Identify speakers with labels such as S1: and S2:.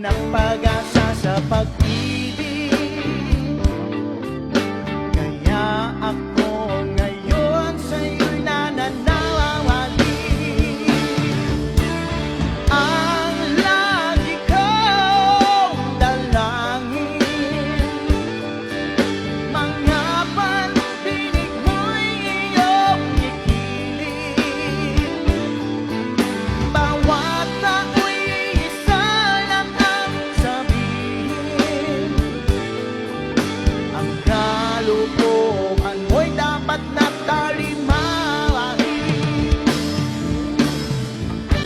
S1: ng pag-asa sa pag